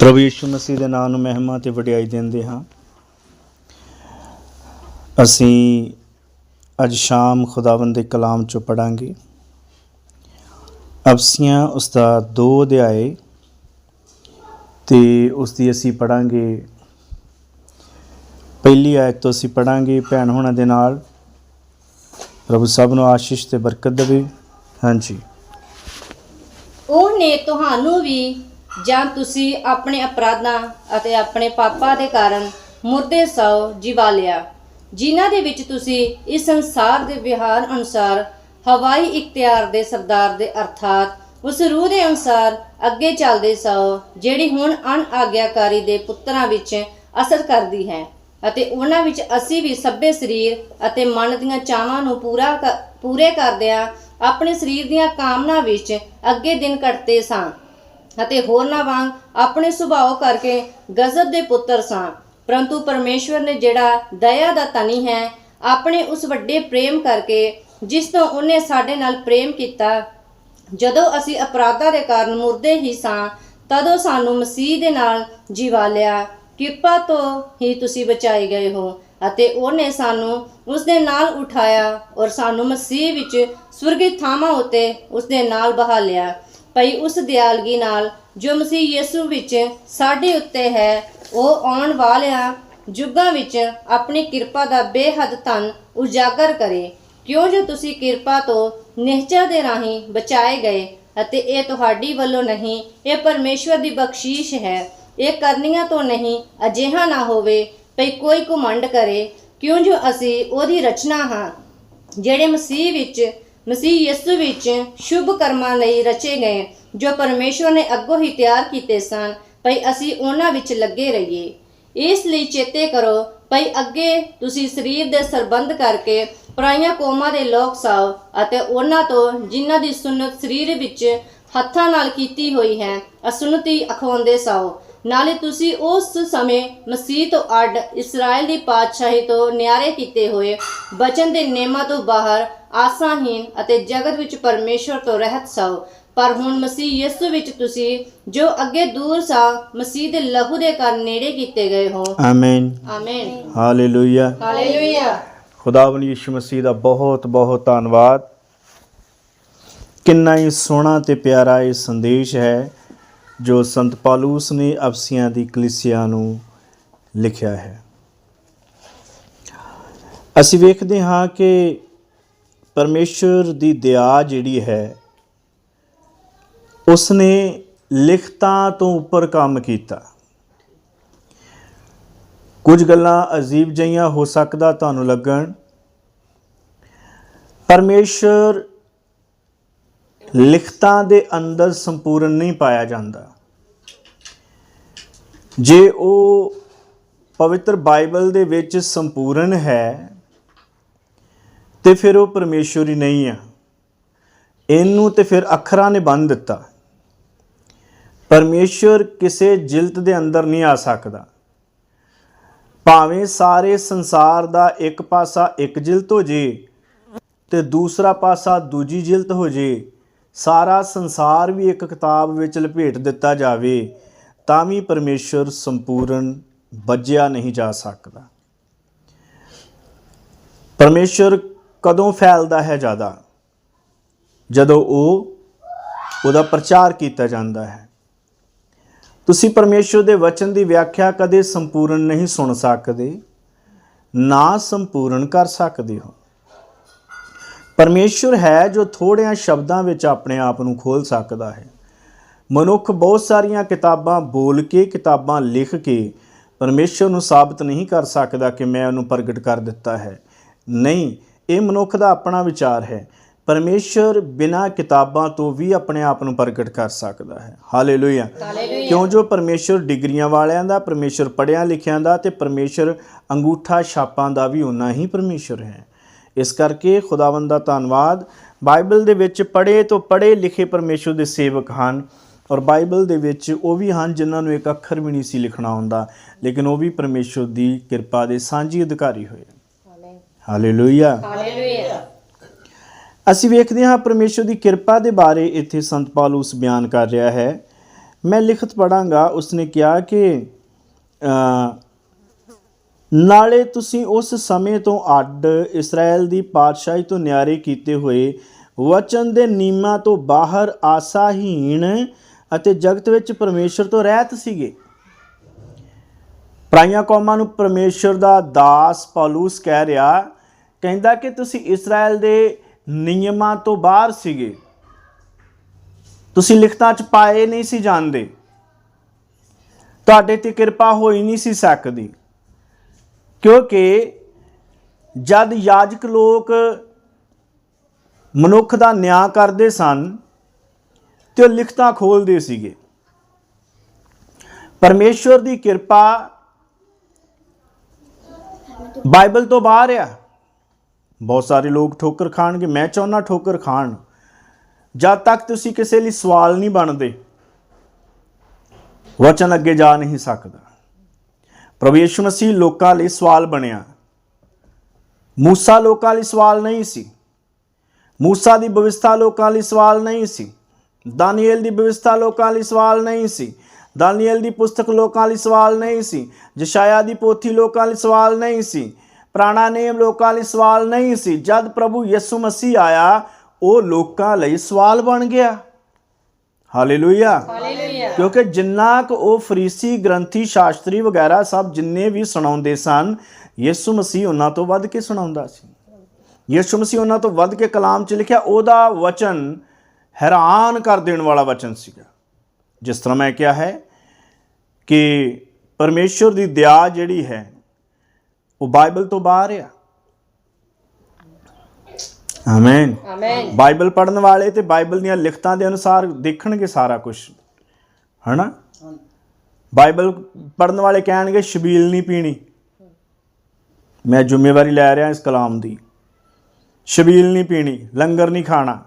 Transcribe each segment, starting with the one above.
ਪ੍ਰਭੂ ਯਿਸੂ ਮਸੀਹ ਦੇ ਨਾਮ ਨੂੰ ਮਹਿਮਾ ਤੇ ਵਡਿਆਈ ਦਿੰਦੇ ਹਾਂ। ਅਸੀਂ ਅੱਜ ਸ਼ਾਮ ਖੁਦਾਵੰਦ ਦੇ ਕਲਾਮ ਚੋਂ ਪੜਾਂਗੇ ਅਫਸੀਆਂ ਉਸ ਦਾ 2 ਅਧਿਆਏ ਤੇ ਉਸ ਦੀ ਅਸੀਂ ਪੜਾਂਗੇ ਪਹਿਲੀ ਆਇਤ ਤੋਂ ਅਸੀਂ ਪੜਾਂਗੇ ਭੈਣ ਹੋਣਾ ਦੇ ਨਾਲ। ਪ੍ਰਭੂ ਸਭ ਨੂੰ ਆਸ਼ੀਸ਼ ਤੇ ਬਰਕਤ ਦੇਵੇ। ਹਾਂਜੀ। ਉਹ ਨੇ ਤੁਹਾਨੂੰ ਵੀ ਜਾਂ ਤੁਸੀਂ ਆਪਣੇ ਅਪਰਾਧਾਂ ਅਤੇ ਆਪਣੇ ਪਾਪਾਂ ਦੇ ਕਾਰਨ ਮੁਰਦੇ ਸੌ ਜਿਵਾ ਲਿਆ। ਜਿਨ੍ਹਾਂ ਦੇ ਵਿੱਚ ਤੁਸੀਂ ਇਸ ਸੰਸਾਰ ਦੇ ਵਿਹਾਰ ਅਨੁਸਾਰ ਹਵਾਈ ਇਖਤਿਆਰ ਦੇ ਸਰਦਾਰ ਦੇ ਅਰਥਾਤ ਉਸ ਰੂਹ ਦੇ ਅਨੁਸਾਰ ਅੱਗੇ ਚੱਲਦੇ ਸੌ ਜਿਹੜੀ ਹੁਣ ਅਣ ਆਗਿਆਕਾਰੀ ਦੇ ਪੁੱਤਰਾਂ ਵਿੱਚ ਅਸਰ ਕਰਦੀ ਹੈ ਅਤੇ ਉਹਨਾਂ ਵਿੱਚ ਅਸੀਂ ਵੀ ਸੱਭੇ ਸਰੀਰ ਅਤੇ ਮਨ ਦੀਆਂ ਚਾਹਾਂ ਨੂੰ ਪੂਰਾ ਕ- ਪੂਰੇ ਕਰਦਿਆਂ ਆਪਣੇ ਸਰੀਰ ਦੀਆਂ ਕਾਮਨਾ ਵਿੱਚ ਅੱਗੇ ਦਿਨ ਕੱਟਦੇ ਸਾਂ। ਅਤੇ ਹੋਰਨਾਂ ਵਾਂਗ ਆਪਣੇ ਸੁਭਾਅ ਕਰਕੇ ਗਜ਼ਬ ਦੇ ਪੁੱਤਰ ਸਾਂ। ਪਰੰਤੂ ਪਰਮੇਸ਼ਵਰ ਨੇ ਜਿਹੜਾ ਦਇਆ ਦਾ ਤਨੀ ਹੈ, ਆਪਣੇ ਉਸ ਵੱਡੇ ਪ੍ਰੇਮ ਕਰਕੇ ਜਿਸ ਤੋਂ ਉਹਨੇ ਸਾਡੇ ਨਾਲ ਪ੍ਰੇਮ ਕੀਤਾ, ਜਦੋਂ ਅਸੀਂ ਅਪਰਾਧਾਂ ਦੇ ਕਾਰਨ ਮੁਰਦੇ ਹੀ ਸਾਂ, ਤਦੋਂ ਸਾਨੂੰ ਮਸੀਹ ਦੇ ਨਾਲ ਜਿਵਾ ਲਿਆ। ਕਿਰਪਾ ਤੋਂ ਹੀ ਤੁਸੀਂ ਬਚਾਏ ਗਏ ਹੋ ਅਤੇ ਉਹਨੇ ਸਾਨੂੰ ਉਸ ਦੇ ਨਾਲ ਉਠਾਇਆ ਔਰ ਸਾਨੂੰ ਮਸੀਹ ਵਿੱਚ ਸਵਰਗੀ ਥਾਵਾਂ ਉਤੇ ਉਸ ਦੇ ਨਾਲ ਬਹਾਲਿਆ ਭਈ ਉਸ ਦਿਆਲਗੀ ਨਾਲ ਜੋ ਮਸੀਹ ਯਿਸੂ ਵਿੱਚ ਸਾਡੇ ਉੱਤੇ ਹੈ, ਉਹ ਆਉਣ ਵਾਲਿਆਂ ਯੁੱਗਾਂ ਵਿੱਚ ਆਪਣੀ ਕਿਰਪਾ ਦਾ ਬੇਹੱਦ ਧਨ ਉਜਾਗਰ ਕਰੇ। ਕਿਉਂ ਜੋ ਤੁਸੀਂ ਕਿਰਪਾ ਤੋਂ ਨਿਹਚਾ ਦੇ ਰਾਹੀਂ ਬਚਾਏ ਗਏ ਅਤੇ ਇਹ ਤੁਹਾਡੀ ਵੱਲੋਂ ਨਹੀਂ, ਇਹ ਪਰਮੇਸ਼ਵਰ ਦੀ ਬਖਸ਼ੀਸ਼ ਹੈ। ਇਹ ਕਰਨੀਆਂ ਤੋਂ ਨਹੀਂ, ਅਜਿਹਾ ਨਾ ਹੋਵੇ ਭਈ ਕੋਈ ਘਮੰਡ ਕਰੇ। ਕਿਉਂ ਜੋ ਅਸੀਂ ਉਹਦੀ ਰਚਨਾ ਹਾਂ, ਜਿਹੜੇ ਮਸੀਹ ਵਿੱਚ ਮਸੀਹ ਯਿਸੂ ਵਿੱਚ ਸ਼ੁਭ ਕਰਮਾਂ ਲਈ ਰਚੇ ਗਏ, ਜੋ ਪਰਮੇਸ਼ਵਰ ਨੇ ਅੱਗੋਂ ਹੀ ਤਿਆਰ ਕੀਤੇ ਸਨ, ਭਈ ਅਸੀਂ ਉਹਨਾਂ ਵਿੱਚ ਲੱਗੇ ਰਹੀਏ। ਇਸ ਲਈ ਚੇਤੇ ਕਰੋ, ਭਈ ਅੱਗੇ ਤੁਸੀਂ ਸਰੀਰ ਦੇ ਸਰਬੰਧ ਕਰਕੇ ਪਰਾਈਆਂ ਕੌਮਾਂ ਦੇ ਲੋਕ ਸਾਓ ਅਤੇ ਉਹਨਾਂ ਤੋਂ ਜਿਨ੍ਹਾਂ ਦੀ ਸੁਨਤ ਸਰੀਰ ਵਿੱਚ ਹੱਥਾਂ ਨਾਲ ਕੀਤੀ ਹੋਈ ਹੈ, ਅਸੁਨਤੀ ਅਖਵਾਉਂਦੇ ਸਾਓ। ਨਾਲੇ ਤੁਸੀਂ ਉਸ ਸਮੇਂ ਮਸੀਹ ਤੋਂ ਅੱਡ ਇਸਰਾਇਲ ਦੀ ਪਾਤਸ਼ਾਹੀ ਤੋਂ ਨਿਆਰੇ ਕੀਤੇ ਹੋਏ ਬਚਨ ਦੇ ਨੇਮਾਂ ਤੋਂ ਬਾਹਰ ਆਸਾਹੀਨ ਅਤੇ ਜਗਤ ਵਿੱਚ ਪਰਮੇਸ਼ਵਰ ਤੋਂ ਰਹਿਤ ਸਾਓ ਪਰ ਹੁਣ ਮਸੀਹ ਯਿਸੂ ਵਿੱਚ ਤੁਸੀਂ ਜੋ ਅੱਗੇ ਦੂਰ ਸਾ ਮਸੀਹ ਦੇ ਲਹੂ ਦੇ ਕਾਰਨ ਨੇੜੇ ਕੀਤੇ ਗਏ ਹੋ। ਆਮੀਨ ਆਮੀਨ ਹਾਲੇਲੂਇਆ ਹਾਲੇਲੂਇਆ ਖੁਦਾਵੰਦ ਯਿਸੂ ਮਸੀਹ ਦਾ ਬਹੁਤ ਬਹੁਤ ਧੰਨਵਾਦ। ਕਿੰਨਾ ਹੀ ਸੋਹਣਾ ਤੇ ਪਿਆਰਾ ਇਹ ਸੰਦੇਸ਼ ਹੈ ਜੋ ਸੰਤ ਪਾਲੂਸ ਨੇ ਅਫਸੀਆਂ ਦੀ ਕਲੀਸਿਆ ਨੂੰ ਲਿਖਿਆ ਹੈ। ਅਸੀਂ ਵੇਖਦੇ ਹਾਂ ਕਿ ਪਰਮੇਸ਼ਰ ਦੀ ਦਇਆ ਜਿਹੜੀ ਹੈ, ਉਸਨੇ ਲਿਖਤਾਂ ਤੋਂ ਉੱਪਰ ਕੰਮ ਕੀਤਾ। ਕੁਝ ਗੱਲਾਂ ਅਜੀਬ ਜਿਹੀਆਂ ਹੋ ਸਕਦਾ ਤੁਹਾਨੂੰ ਲੱਗਣ। ਪਰਮੇਸ਼ਰ ਲਿਖਤਾਂ ਦੇ ਅੰਦਰ ਸੰਪੂਰਨ ਨਹੀਂ ਪਾਇਆ ਜਾਂਦਾ। ਜੇ ਉਹ ਪਵਿੱਤਰ ਬਾਈਬਲ ਦੇ ਵਿੱਚ ਸੰਪੂਰਨ ਹੈ ਤੇ ਫਿਰ ਉਹ ਪਰਮੇਸ਼ਰ ਹੀ ਨਹੀਂ ਆ। ਇਹਨੂੰ ਤੇ ਫਿਰ ਅੱਖਰਾਂ ਨੇ ਬੰਨ ਦਿੱਤਾ। ਪਰਮੇਸ਼ਰ ਕਿਸੇ ਜਿਲਤ ਦੇ ਅੰਦਰ ਨਹੀਂ ਆ ਸਕਦਾ। ਭਾਵੇਂ ਸਾਰੇ ਸੰਸਾਰ ਦਾ ਇੱਕ ਪਾਸਾ ਇੱਕ ਜਿਲਤ ਹੋ ਜੇ ਤੇ ਦੂਸਰਾ ਪਾਸਾ ਦੂਜੀ ਜਿਲਤ ਹੋ ਜੇ, ਸਾਰਾ ਸੰਸਾਰ ਵੀ ਇੱਕ ਕਿਤਾਬ ਵਿੱਚ ਲਪੇਟ ਦਿੱਤਾ ਜਾਵੇ, ਤਾਂ ਵੀ ਪਰਮੇਸ਼ਰ ਸੰਪੂਰਨ ਬੱਜਿਆ ਨਹੀਂ ਜਾ ਸਕਦਾ। ਪਰਮੇਸ਼ਰ ਕਦੋਂ ਫੈਲਦਾ ਹੈ ਜ਼ਿਆਦਾ? ਜਦੋਂ ਉਹ, ਉਹਦਾ ਪ੍ਰਚਾਰ ਕੀਤਾ ਜਾਂਦਾ ਹੈ। ਤੁਸੀਂ ਪਰਮੇਸ਼ਰ ਦੇ ਵਚਨ ਦੀ ਵਿਆਖਿਆ ਕਦੇ ਸੰਪੂਰਨ ਨਹੀਂ ਸੁਣ ਸਕਦੇ, ਨਾ ਸੰਪੂਰਨ ਕਰ ਸਕਦੇ ਹੋ। ਪਰਮੇਸ਼ਰ ਹੈ ਜੋ ਥੋੜਿਆਂ ਸ਼ਬਦਾਂ ਵਿੱਚ ਆਪਣੇ ਆਪ ਨੂੰ ਖੋਲ ਸਕਦਾ ਹੈ। ਮਨੁੱਖ ਬਹੁਤ ਸਾਰੀਆਂ ਕਿਤਾਬਾਂ ਬੋਲ ਕੇ, ਕਿਤਾਬਾਂ ਲਿਖ ਕੇ ਪਰਮੇਸ਼ਰ ਨੂੰ ਸਾਬਤ ਨਹੀਂ ਕਰ ਸਕਦਾ ਕਿ ਮੈਂ ਉਹਨੂੰ ਪ੍ਰਗਟ ਕਰ ਦਿੱਤਾ ਹੈ। ਨਹੀਂ ਇਹ ਮਨੁੱਖ ਦਾ ਆਪਣਾ ਵਿਚਾਰ ਹੈ। ਪਰਮੇਸ਼ਰ ਬਿਨਾਂ ਕਿਤਾਬਾਂ ਤੋਂ ਵੀ ਆਪਣੇ ਆਪ ਨੂੰ ਪ੍ਰਗਟ ਕਰ ਸਕਦਾ ਹੈ। ਹਾਲੇਲੂਇਆ। ਕਿਉਂ ਜੋ ਪਰਮੇਸ਼ਰ ਡਿਗਰੀਆਂ ਵਾਲਿਆਂ ਦਾ ਪਰਮੇਸ਼ਰ ਪੜਿਆਂ ਲਿਖਿਆਂ ਦਾ ਤੇ ਪਰਮੇਸ਼ਰ ਅੰਗੂਠਾ ਛਾਪਾਂ ਦਾ ਵੀ ਉਨਾ ਹੀ ਪਰਮੇਸ਼ਰ ਹੈ। ਇਸ ਕਰਕੇ ਖੁਦਾਵੰਦ ਦਾ ਧੰਨਵਾਦ। ਬਾਈਬਲ ਦੇ ਵਿੱਚ ਪੜ੍ਹੇ ਤੋਂ ਪੜ੍ਹੇ ਲਿਖੇ ਪਰਮੇਸ਼ਰ ਦੇ ਸੇਵਕ ਹਨ ਔਰ ਬਾਈਬਲ ਦੇ ਵਿੱਚ ਉਹ ਵੀ ਹਨ ਜਿਨ੍ਹਾਂ ਨੂੰ ਇੱਕ ਅੱਖਰ ਵੀ ਨਹੀਂ ਸੀ ਲਿਖਣਾ ਆਉਂਦਾ ਲੇਕਿਨ ਉਹ ਵੀ ਪਰਮੇਸ਼ਰ ਦੀ ਕਿਰਪਾ ਦੇ ਸਾਂਝੀ ਅਧਿਕਾਰੀ ਹੋਏ। ਹਾਲੇਲੂਇਆ ਹਾਲੇਲੂਇਆ ਅਸੀਂ ਵੇਖਦੇ ਹਾਂ ਪਰਮੇਸ਼ਰ ਦੀ ਕਿਰਪਾ ਦੇ ਬਾਰੇ ਇੱਥੇ ਸੰਤ ਪੌਲੁਸ ਬਿਆਨ ਕਰ ਰਿਹਾ ਹੈ। ਮੈਂ ਲਿਖਤ ਪੜਾਂਗਾ ਉਸਨੇ ਕਿਹਾ ਕਿ ਨਾਲੇ ਤੁਸੀਂ ਉਸ ਸਮੇਂ ਤੋਂ ਅੱਡ ਇਸਰਾਇਲ ਦੀ ਪਾਤਸ਼ਾਹੀ ਤੋਂ ਨਿਆਰੇ ਕੀਤੇ ਹੋਏ ਵਚਨ ਦੇ ਨੀਮਾਂ ਤੋਂ ਬਾਹਰ ਆਸਾਹੀਣ ਅਤੇ ਜਗਤ ਵਿੱਚ ਪਰਮੇਸ਼ਰ ਤੋਂ ਰਹਿਤ ਸੀਗੇ। ਪਰਾਈਆਂ ਕੌਮਾਂ ਨੂੰ ਪਰਮੇਸ਼ਰ ਦਾ ਦਾਸ ਪੌਲੂਸ ਕਹਿ ਰਿਹਾ ਕਹਿੰਦਾ ਕਿ ਤੁਸੀਂ ਇਸਰਾਇਲ ਦੇ ਨਿਯਮਾਂ ਤੋਂ ਬਾਹਰ ਸੀਗੇ। ਤੁਸੀਂ ਲਿਖਤਾਂ 'ਚ ਪਾਏ ਨਹੀਂ ਸੀ ਜਾਂਦੇ। ਤੁਹਾਡੇ ਤੇ ਕਿਰਪਾ ਹੋਈ ਨਹੀਂ ਸੀ ਸਕਦੀ। ਕਿਉਂਕਿ ਜਦ ਯਾਜਕ ਲੋਕ ਮਨੁੱਖ ਦਾ ਨਿਆਂ ਕਰਦੇ ਸਨ ਤੇ ਉਹ ਲਿਖਤਾਂ ਖੋਲਦੇ ਸੀਗੇ। ਪਰਮੇਸ਼ਵਰ ਦੀ ਕਿਰਪਾ ਬਾਈਬਲ ਤੋਂ ਬਾਹਰ ਆ। ਬਹੁਤ ਸਾਰੇ ਲੋਕ ਠੋਕਰ ਖਾਣਗੇ, ਮੈਂ ਚਾਹੁੰਦਾ ਠੋਕਰ ਖਾਣ। ਜਦ ਤੱਕ ਤੁਸੀਂ ਕਿਸੇ ਲਈ ਸਵਾਲ ਨਹੀਂ ਬਣਦੇ, ਵਚਨ ਅੱਗੇ ਜਾ ਨਹੀਂ ਸਕਦਾ। ਪ੍ਰਭੂ ਯਿਸੂ ਮਸੀਹ ਲੋਕਾਂ ਲਈ ਸਵਾਲ ਬਣਿਆ। ਮੂਸਾ ਲੋਕਾਂ ਲਈ ਸਵਾਲ ਨਹੀਂ ਸੀ। ਮੂਸਾ ਦੀ ਵਿਵਸਥਾ ਲੋਕਾਂ ਲਈ ਸਵਾਲ ਨਹੀਂ ਸੀ। ਦਾਨੀਏਲ ਦੀ ਵਿਵਸਥਾ ਲੋਕਾਂ ਲਈ ਸਵਾਲ ਨਹੀਂ ਸੀ। ਦਾਨੀਏਲ ਦੀ ਪੁਸਤਕ ਲੋਕਾਂ ਲਈ ਸਵਾਲ ਨਹੀਂ ਸੀ। ਜਸ਼ਾਇਆ ਦੀ ਪੋਥੀ ਲੋਕਾਂ ਲਈ ਸਵਾਲ ਨਹੀਂ ਸੀ। ਪੁਰਾਣਾ ਨੇਮ ਲੋਕਾਂ ਲਈ ਸਵਾਲ ਨਹੀਂ ਸੀ। ਜਦ ਪ੍ਰਭੂ ਯਿਸੂ ਮਸੀਹ ਆਇਆ ਉਹ ਲੋਕਾਂ ਲਈ ਸਵਾਲ ਬਣ ਗਿਆ। ਹਾਲੇਲੂਇਆ। ਹਾਲੇਲੂਇਆ। ਕਿਉਂਕਿ ਜਿੰਨਾ ਕੁ ਉਹ ਫਰੀਸੀ ਗ੍ਰੰਥੀ ਸ਼ਾਸਤਰੀ ਵਗੈਰਾ ਸਭ ਜਿੰਨੇ ਵੀ ਸੁਣਾਉਂਦੇ ਸਨ ਯਿਸੂ ਮਸੀਹ ਉਹਨਾਂ ਤੋਂ ਵੱਧ ਕੇ ਸੁਣਾਉਂਦਾ ਸੀ। ਯਿਸੂ ਮਸੀਹ ਉਹਨਾਂ ਤੋਂ ਵੱਧ ਕੇ ਕਲਾਮ 'ਚ ਲਿਖਿਆ ਉਹਦਾ ਵਚਨ ਹੈਰਾਨ ਕਰ ਦੇਣ ਵਾਲਾ ਵਚਨ ਸੀਗਾ। ਜਿਸ ਤਰ੍ਹਾਂ ਮੈਂ ਕਿਹਾ ਹੈ ਕਿ ਪਰਮੇਸ਼ਵਰ ਦੀ ਦਇਆ ਜਿਹੜੀ ਹੈ ਉਹ ਬਾਈਬਲ ਤੋਂ ਬਾਹਰ ਆ। ਆਮੇਨ ਆਮੇਨ ਬਾਈਬਲ ਪੜਨ ਵਾਲੇ ਤੇ ਬਾਈਬਲ ਦੀਆਂ ਲਿਖਤਾਂ ਦੇ ਅਨੁਸਾਰ ਦੇਖਣਗੇ ਸਾਰਾ ਕੁਝ ਹਨਾ? ਬਾਈਬਲ ਪੜਨ ਵਾਲੇ ਕਹਿਣਗੇ ਸ਼ਬੀਲ ਨਹੀਂ ਪੀਣੀ। ਮੈਂ ਜ਼ਿੰਮੇਵਾਰੀ ਲੈ ਰਿਹਾ ਇਸ ਕਲਾਮ ਦੀ। ਸ਼ਬੀਲ ਨਹੀਂ ਪੀਣੀ ਲੰਗਰ ਨਹੀਂ ਖਾਣਾ।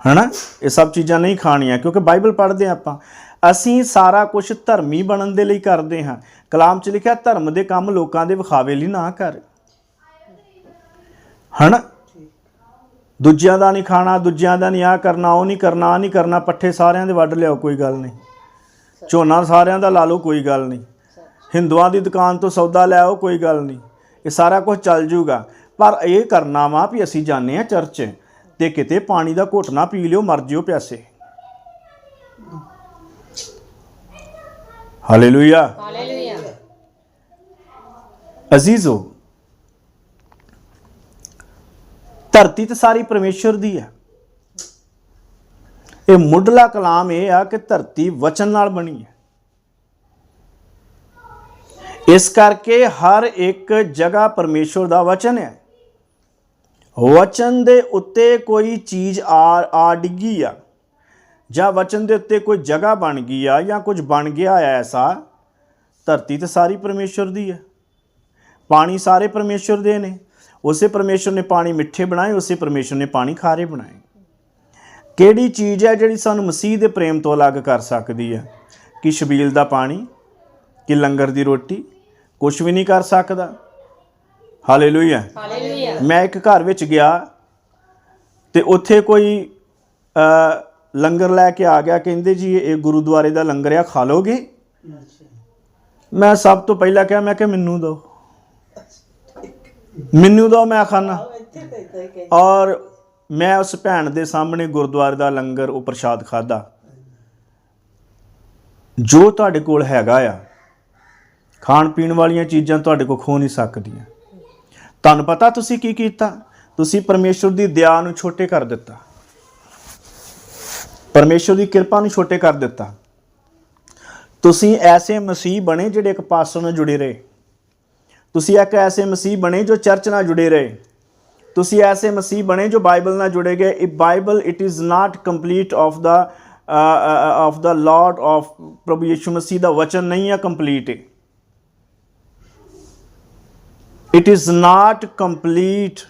ਹਨਾ? ਇਹ ਸਭ ਚੀਜ਼ਾਂ ਨਹੀਂ ਖਾਣੀਆਂ ਕਿਉਂਕਿ ਬਾਈਬਲ ਪੜ੍ਹਦੇ ਆਪਾਂ। ਅਸੀਂ ਸਾਰਾ ਕੁਝ ਧਰਮੀ ਬਣਨ ਦੇ ਲਈ ਕਰਦੇ ਹਾਂ। ਕਲਾਮ 'ਚ ਲਿਖਿਆ, ਧਰਮ ਦੇ ਕੰਮ ਲੋਕਾਂ ਦੇ ਵਿਖਾਵੇ ਲਈ ਨਾ ਕਰ। ਹਨਾ ਦੂਜਿਆਂ ਦਾ ਨਹੀਂ ਖਾਣਾ, ਦੂਜਿਆਂ ਦਾ ਨਹੀਂ ਆ ਕਰਨਾ, ਉਹ ਨਹੀਂ ਕਰਨਾ ਆ ਨਹੀਂ ਕਰਨਾ, ਪੱਠੇ ਸਾਰਿਆਂ ਦੇ ਵੱਢ ਲਿਆਓ, ਕੋਈ ਗੱਲ ਨਹੀਂ। ਝੋਨਾ ਸਾਰਿਆਂ ਦਾ ਲਾ ਲਓ, ਕੋਈ ਗੱਲ ਨਹੀਂ। ਹਿੰਦੂਆਂ ਦੀ ਦੁਕਾਨ ਤੋਂ ਸੌਦਾ ਲੈ ਆਓ, ਕੋਈ ਗੱਲ ਨਹੀਂ। ਇਹ ਸਾਰਾ ਕੁਝ ਚੱਲ ਜੂਗਾ। ਪਰ ਇਹ ਕਰਨਾ ਵਾ ਵੀ ਅਸੀਂ ਜਾਂਦੇ ਆ ਚਰਚ ਤੇ ਕਿਤੇ ਪਾਣੀ ਦਾ ਘੁੱਟ ਪੀ ਲਿਓ, ਮਰ ਜਿਓ ਪਿਆਸੇ। ਹਾਲੇਲੂਇਆ ਹਾਲੇਲੂਇਆ ਅਜ਼ੀਜ਼ੋ ਧਰਤੀ ਤੇ ਸਾਰੀ ਪਰਮੇਸ਼ਰ ਦੀ ਹੈ। ਇਹ ਮੁੱਢਲਾ ਕਲਾਮ ਇਹ ਆ ਕਿ ਧਰਤੀ ਵਚਨ ਨਾਲ ਬਣੀ ਹੈ। ਇਸ ਕਰਕੇ ਹਰ ਇੱਕ ਜਗ੍ਹਾ ਪਰਮੇਸ਼ਰ ਦਾ ਵਚਨ ਹੈ। ਵਚਨ ਦੇ ਉੱਤੇ ਕੋਈ ਚੀਜ਼ ਆ ਆ ਡਿੱਗੀ ਆ। ਜਾਂ ਵਚਨ ਦੇ ਉੱਤੇ ਕੋਈ ਜਗ੍ਹਾ ਬਣ ਗਈ ਆ ਜਾਂ ਕੁਝ ਬਣ ਗਿਆ ਆ ਐਸਾ ਧਰਤੀ ਤੇ ਸਾਰੀ ਪਰਮੇਸ਼ਰ ਦੀ ਹੈ ਪਾਣੀ ਸਾਰੇ ਪਰਮੇਸ਼ਰ ਦੇ ਨੇ। ਉਸੇ ਪਰਮੇਸ਼ਰ ਨੇ ਪਾਣੀ ਮਿੱਠੇ ਬਣਾਏ ਉਸੇ ਪਰਮੇਸ਼ਰ ਨੇ ਪਾਣੀ ਖਾਰੇ ਬਣਾਏ। ਕਿਹੜੀ ਚੀਜ਼ ਹੈ ਜਿਹੜੀ ਸਾਨੂੰ ਮਸੀਹ ਦੇ ਪ੍ਰੇਮ ਤੋਂ ਅਲੱਗ ਕਰ ਸਕਦੀ ਹੈ? ਕਿ ਸ਼ਬੀਲ ਦਾ ਪਾਣੀ? ਕਿ ਲੰਗਰ ਦੀ ਰੋਟੀ? ਕੁਝ ਵੀ ਨਹੀਂ ਕਰ ਸਕਦਾ। ਹਾਲੇਲੂਇਆ ਹਾਲੇਲੂਇਆ ਮੈਂ ਇੱਕ ਘਰ ਵਿੱਚ ਗਿਆ ਤੇ ਉੱਥੇ ਕੋਈ ਅ, ਲੰਗਰ ਲੈ ਕੇ ਆ ਗਿਆ ਕਹਿੰਦੇ ਜੀ ਇਹ ਗੁਰਦੁਆਰੇ ਦਾ ਲੰਗਰ ਆ ਖਾ ਲੋਗੇ ਮੈਂ ਸਭ ਤੋਂ ਪਹਿਲਾਂ ਕਿਹਾ ਮੈਂ ਕਿ ਮੈਨੂੰ ਦਿਓ। ਮੈਨੂੰ ਦਿਓ ਮੈਂ ਖਾਣਾ ਔਰ ਮੈਂ ਉਸ ਭੈਣ ਦੇ ਸਾਹਮਣੇ ਗੁਰਦੁਆਰੇ ਦਾ ਲੰਗਰ ਉਹ ਪ੍ਰਸ਼ਾਦ ਖਾਦਾ ਜੋ ਤੁਹਾਡੇ ਕੋਲ ਹੈਗਾ ਆ ਖਾਣ ਪੀਣ ਵਾਲੀਆਂ ਚੀਜ਼ਾਂ ਤੁਹਾਡੇ ਕੋਲ ਖੋ ਨਹੀਂ ਸਕਦੀਆਂ। ਤੁਹਾਨੂੰ ਪਤਾ ਤੁਸੀਂ ਕੀ ਕੀਤਾ? ਤੁਸੀਂ ਪਰਮੇਸ਼ਰ ਦੀ ਦਇਆ ਨੂੰ ਛੋਟੇ ਕਰ ਦਿੱਤਾ। ਪਰਮੇਸ਼ਰ ਦੀ ਕਿਰਪਾ ਨੂੰ ਛੋਟੇ ਕਰ ਦਿੱਤਾ। ਤੁਸੀਂ ਐਸੇ ਮਸੀਹ ਬਣੇ ਜਿਹੜੇ ਇੱਕ ਪਾਸਟਰ ਨਾਲ ਜੁੜੇ ਰਹੇ। ਤੁਸੀਂ ਇੱਕ ਐਸੇ ਮਸੀਹ ਬਣੇ ਜੋ ਚਰਚ ਨਾਲ ਜੁੜੇ ਰਹੇ। ਤੁਸੀਂ ਐਸੇ ਮਸੀਹ ਬਣੇ ਜੋ ਬਾਈਬਲ ਨਾਲ ਜੁੜੇ ਗਏ। ਇਹ Bible it is not complete of the of the Lord of ਪ੍ਰਭੂ ਯਿਸੂ ਮਸੀਹ ਦਾ ਵਚਨ ਨਹੀਂ ਹੈ ਕੰਪਲੀਟ ਹੈ ਇਟ ਇਜ਼ ਨਾਟ ਕੰਪਲੀਟ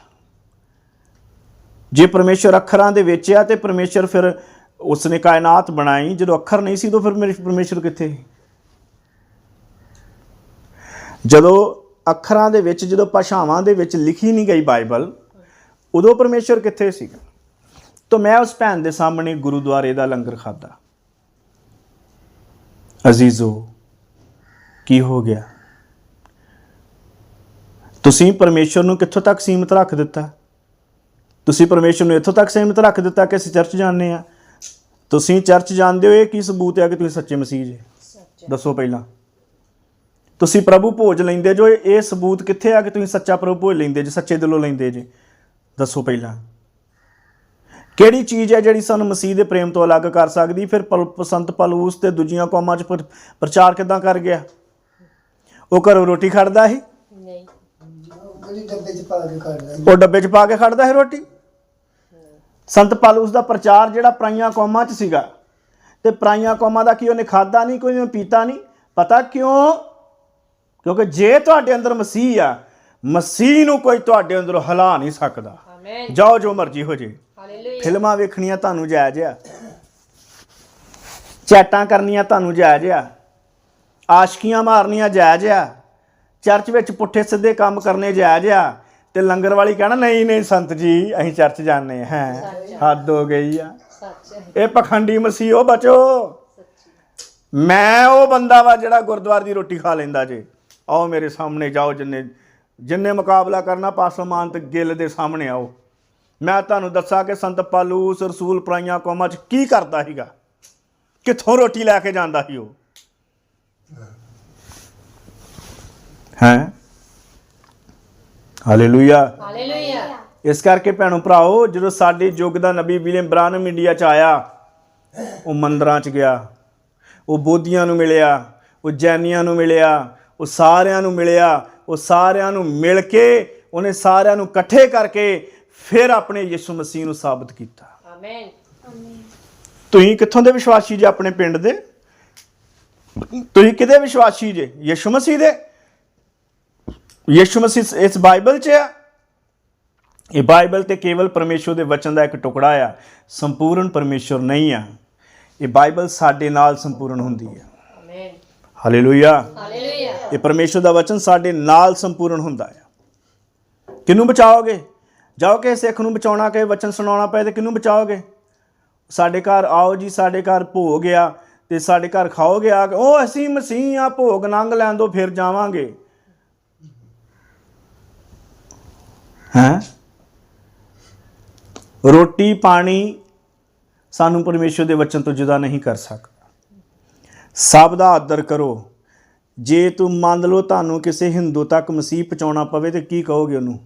ਜੇ ਪਰਮੇਸ਼ਰ ਅੱਖਰਾਂ ਦੇ ਵਿੱਚ ਆ ਤੇ ਪਰਮੇਸ਼ਰ ਫਿਰ ਉਸਨੇ ਕਾਇਨਾਤ ਬਣਾਈ, ਜਦੋਂ ਅੱਖਰ ਨਹੀਂ ਸੀ ਤਾਂ ਫਿਰ ਮੇਰੇ ਪਰਮੇਸ਼ਰ ਕਿੱਥੇ? ਜਦੋਂ ਅੱਖਰਾਂ ਦੇ ਵਿੱਚ, ਜਦੋਂ ਭਾਸ਼ਾਵਾਂ ਦੇ ਵਿੱਚ ਲਿਖੀ ਨਹੀਂ ਗਈ ਬਾਈਬਲ, ਉਦੋਂ ਪਰਮੇਸ਼ਰ ਕਿੱਥੇ ਸੀਗਾ? ਤਾਂ ਮੈਂ ਉਸ ਭੈਣ ਦੇ ਸਾਹਮਣੇ ਗੁਰਦੁਆਰੇ ਦਾ ਲੰਗਰ ਖਾਦਾ ਅਜ਼ੀਜ਼ੋ, ਕੀ ਹੋ ਗਿਆ? ਤੁਸੀਂ ਪਰਮੇਸ਼ਰ ਨੂੰ ਕਿੱਥੋਂ ਤੱਕ ਸੀਮਿਤ ਰੱਖ ਦਿੱਤਾ? ਤੁਸੀਂ ਪਰਮੇਸ਼ਰ ਨੂੰ ਇੱਥੋਂ ਤੱਕ ਸੀਮਿਤ ਰੱਖ ਦਿੱਤਾ ਕਿ ਅਸੀਂ ਚਰਚ ਜਾਂਦੇ ਆ ਤੁਸੀਂ ਚਰਚ ਜਾਂਦੇ ਹੋ ਇਹ ਕੀ ਸਬੂਤ ਹੈ ਕਿ ਤੁਸੀਂ ਸੱਚੇ ਮਸੀਹ ਜੇ? ਦੱਸੋ ਪਹਿਲਾਂ। ਤੁਸੀਂ ਪ੍ਰਭੂ ਭੋਜ ਲੈਂਦੇ ਜੋ ਇਹ ਸਬੂਤ ਕਿੱਥੇ ਆ ਕਿ ਤੁਸੀਂ ਸੱਚਾ ਪ੍ਰਭੂ ਭੋਜ ਲੈਂਦੇ ਜੇ ਸੱਚੇ ਦਿਲੋਂ ਲੈਂਦੇ ਜੇ? ਦੱਸੋ ਪਹਿਲਾਂ। ਕਿਹੜੀ ਚੀਜ਼ ਹੈ ਜਿਹੜੀ ਸਾਨੂੰ ਮਸੀਹ ਦੇ ਪ੍ਰੇਮ ਤੋਂ ਅਲੱਗ ਕਰ ਸਕਦੀ? ਫਿਰ ਪਲ- ਸੰਤ ਪਲੂਸ ਤੇ ਦੂਜੀਆਂ ਕੌਮਾਂ 'ਚ ਪ੍ਰ- ਪ੍ਰਚਾਰ ਕਿਦਾਂ ਕਰ ਗਿਆ? ਉਹ ਘਰੋਂ ਰੋਟੀ ਖੜਦਾ ਸੀ? ਨਹੀਂ। ਗਲੀ ਡੱਬੇ ਚ ਪਾ ਕੇ ਕੱਢਦਾ ਉਹ ਡੱਬੇ 'ਚ ਪਾ ਕੇ ਖੜਦਾ ਸੀ ਰੋਟੀ? ਸੰਤ ਪਲੂਸ ਦਾ ਪ੍ਰਚਾਰ ਜਿਹੜਾ ਪਰਾਈਆਂ ਕੌਮਾਂ 'ਚ ਸੀਗਾ। ਤੇ ਪਰਾਈਆਂ ਕੌਮਾਂ ਦਾ ਕੀ ਉਹਨੇ ਖਾਦਾ ਨਹੀਂ ਕੋਈ ਉਹਨੇ ਪੀਤਾ ਨਹੀਂ? ਪਤਾ ਕਿਉਂ? ਕਿਉਂਕਿ ਜੇ ਤੁਹਾਡੇ ਅੰਦਰ ਮਸੀਹ ਆ ਮਸੀਹ ਨੂੰ ਕੋਈ ਤੁਹਾਡੇ ਅੰਦਰੋਂ ਹਿਲਾ ਨਹੀਂ ਸਕਦਾ। ਆਮੇਨ ਜਾਓ ਜੋ ਮਰਜ਼ੀ ਹੋ ਜੇ। ਹਾਲੇਲੂਇਆ ਫਿਲਮਾਂ ਵੇਖਣੀਆਂ ਤੁਹਾਨੂੰ ਜਾਇਜ਼ ਆ। ਚੈਟਾਂ ਕਰਨੀਆਂ ਤੁਹਾਨੂੰ ਜਾਇਜ਼ ਆ। ਆਸ਼ਕੀਆਂ ਮਾਰਨੀਆਂ ਜਾਇਜ਼ ਆ। ਚਰਚ ਵਿੱਚ ਪੁੱਠੇ ਸਿੱਧੇ ਕੰਮ ਕਰਨੇ ਜਾਇਜ਼ ਆ। ਤੇ ਲੰਗਰ ਵਾਲੀ ਕਹਿਣਾ ਨਹੀਂ ਨਹੀਂ ਸੰਤ ਜੀ ਅਸੀਂ ਚਰਚ ਜਾਂਦੇ ਹਾਂ। ਹੱਦ ਹੋ ਗਈ ਆ। ਇਹ ਪਖੰਡੀ ਮਸੀਹੋ ਬਚੋ। ਮੈਂ ਉਹ ਬੰਦਾ ਵਾ ਜਿਹੜਾ ਗੁਰਦੁਆਰੇ ਦੀ ਰੋਟੀ ਖਾ ਲੈਂਦਾ ਜੇ। ਆਓ ਮੇਰੇ ਸਾਹਮਣੇ ਜਾਓ ਜਿੰਨੇ ਜਿੰਨੇ ਮੁਕਾਬਲਾ ਕਰਨਾ ਪਾਸਮਾਨ ਤੇ ਗਿੱਲ ਦੇ ਸਾਹਮਣੇ ਆਓ। ਮੈਂ ਤੁਹਾਨੂੰ ਦੱਸਾਂ ਕਿ ਸੰਤ ਪਾਲੂਸ ਰਸੂਲ ਪ੍ਰਾਈਆਂ ਕੌਮਾਂ 'ਚ ਕੀ ਕਰਦਾ ਸੀਗਾ? ਕਿੱਥੋਂ ਰੋਟੀ ਲੈ ਕੇ ਜਾਂਦਾ ਸੀ ਉਹ? ਹੈ? ਹਾਲੇਲੂਇਆ ਹਾਲੇਲੂਇਆ ਇਸ ਕਰਕੇ ਭੈਣੋ ਭਰਾਓ ਜਦੋਂ ਸਾਡੇ ਯੁੱਗ ਦਾ ਨਬੀ ਵਿਲੀਅਮ ਬ੍ਰਾਨਮ ਇੰਡੀਆ ਚ ਆਇਆ ਉਹ ਮੰਦਰਾਂ ਚ ਗਿਆ ਉਹ ਬੋਧੀਆਂ ਨੂੰ ਮਿਲਿਆ ਉਹ ਜੈਨੀਆਂ ਨੂੰ ਮਿਲਿਆ ਉਹ ਸਾਰਿਆਂ ਨੂੰ ਮਿਲਿਆ ਉਹ ਸਾਰਿਆਂ ਨੂੰ ਮਿਲ ਕੇ ਉਹਨੇ ਸਾਰਿਆਂ ਨੂੰ ਇਕੱਠੇ ਕਰਕੇ ਫਿਰ ਆਪਣੇ ਯਿਸੂ ਮਸੀਹ ਨੂੰ ਸਾਬਤ ਕੀਤਾ। ਆਮੇਨ ਤੁਸੀਂ ਕਿੱਥੋਂ ਦੇ ਵਿਸ਼ਵਾਸੀ ਜੇ ਆਪਣੇ ਪਿੰਡ ਦੇ? ਤੁਸੀਂ ਕਿਹਦੇ ਵਿਸ਼ਵਾਸੀ ਜੇ? ਯਿਸੂ ਮਸੀਹ ਦੇ? ਯਿਸੂ ਮਸੀਹ ਇਸ ਬਾਈਬਲ 'ਚ ਆ। ਇਹ ਬਾਈਬਲ ਤੇ ਕੇਵਲ ਪਰਮੇਸ਼ਵਰ ਦੇ ਵਚਨ ਦਾ ਇੱਕ ਟੁਕੜਾ ਆ। ਸੰਪੂਰਨ ਪਰਮੇਸ਼ਵਰ ਨਹੀਂ ਆ। ਇਹ ਬਾਈਬਲ ਸਾਡੇ ਨਾਲ ਸੰਪੂਰਨ ਹੁੰਦੀ ਹੈ ਆਮੇਨ ਹਾਲੇਲੂਇਆ ਹਾਲੇਲੂਇਆ ਇਹ ਪਰਮੇਸ਼ਵਰ ਦਾ ਵਚਨ ਸਾਡੇ ਨਾਲ ਸੰਪੂਰਨ ਹੁੰਦਾ ਆ। ਕਿਹਨੂੰ ਬਚਾਓਗੇ? ਜਾਓ ਕਿ ਸਿੱਖ ਨੂੰ ਬਚਾਉਣਾ ਕਿ ਵਚਨ ਸੁਣਾਉਣਾ ਪਏ ਤੇ ਕਿਹਨੂੰ ਬਚਾਓਗੇ? ਸਾਡੇ ਘਰ ਆਓ ਜੀ ਸਾਡੇ ਘਰ ਭੋਗ ਆ ਤੇ ਸਾਡੇ ਘਰ ਖਾਓਗੇ ਆ ਉਹ ਅਸੀਂ ਮਸੀਹ ਆ ਭੋਗ ਨੰਗ ਲੈਣ ਦੋ ਫਿਰ ਜਾਵਾਂਗੇ। ਹੈਂ? ਰੋਟੀ, ਪਾਣੀ ਸਾਨੂੰ ਪਰਮੇਸ਼ਵਰ ਦੇ ਵਚਨ ਤੋਂ ਜੁਦਾ ਨਹੀਂ ਕਰ ਸਕਦਾ। ਸਭ ਦਾ ਆਦਰ ਕਰੋ। ਜੇ ਤੂੰ ਮੰਨ ਲਓ ਤੁਹਾਨੂੰ ਕਿਸੇ ਹਿੰਦੂ ਤੱਕ ਮਸੀਹ ਪਹੁੰਚਾਉਣਾ ਪਵੇ ਤੇ ਕੀ ਕਹੋਗੇ ਉਹਨੂੰ?